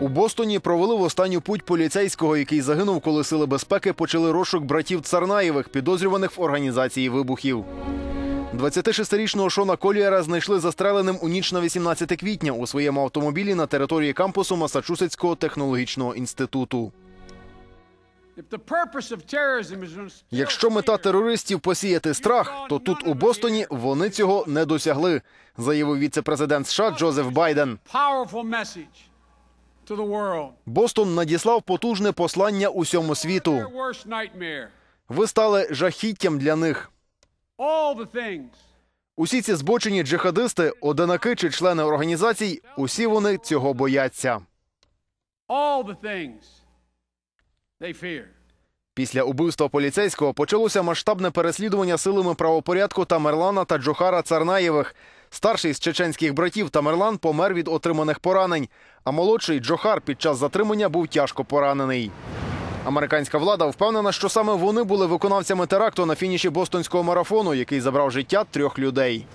У Бостоні провели в останню путь поліцейського, який загинув, коли сили безпеки почали розшук братів Царнаєвих, підозрюваних в організації вибухів. 26-річного Шона Коліера знайшли застреленим у ніч на 18 квітня у своєму автомобілі на території кампусу Масачусетського технологічного інституту. Якщо мета терористів посіяти страх, то тут у Бостоні вони цього не досягли, заявив віце-президент США Джозеф Байден. Бостон надіслав потужне послання усьому світу. Ви стали жахіттям для них. Усі ці збочені джихадисти, одинаки чи члени організацій, усі вони цього бояться. Після убивства поліцейського почалося масштабне переслідування силами правопорядку Тамерлана та Джохара Царнаєвих. Старший з чеченських братів Тамерлан помер від отриманих поранень, а молодший Джохар під час затримання був тяжко поранений. Американська влада впевнена, що саме вони були виконавцями теракту на фініші бостонського марафону, який забрав життя трьох людей.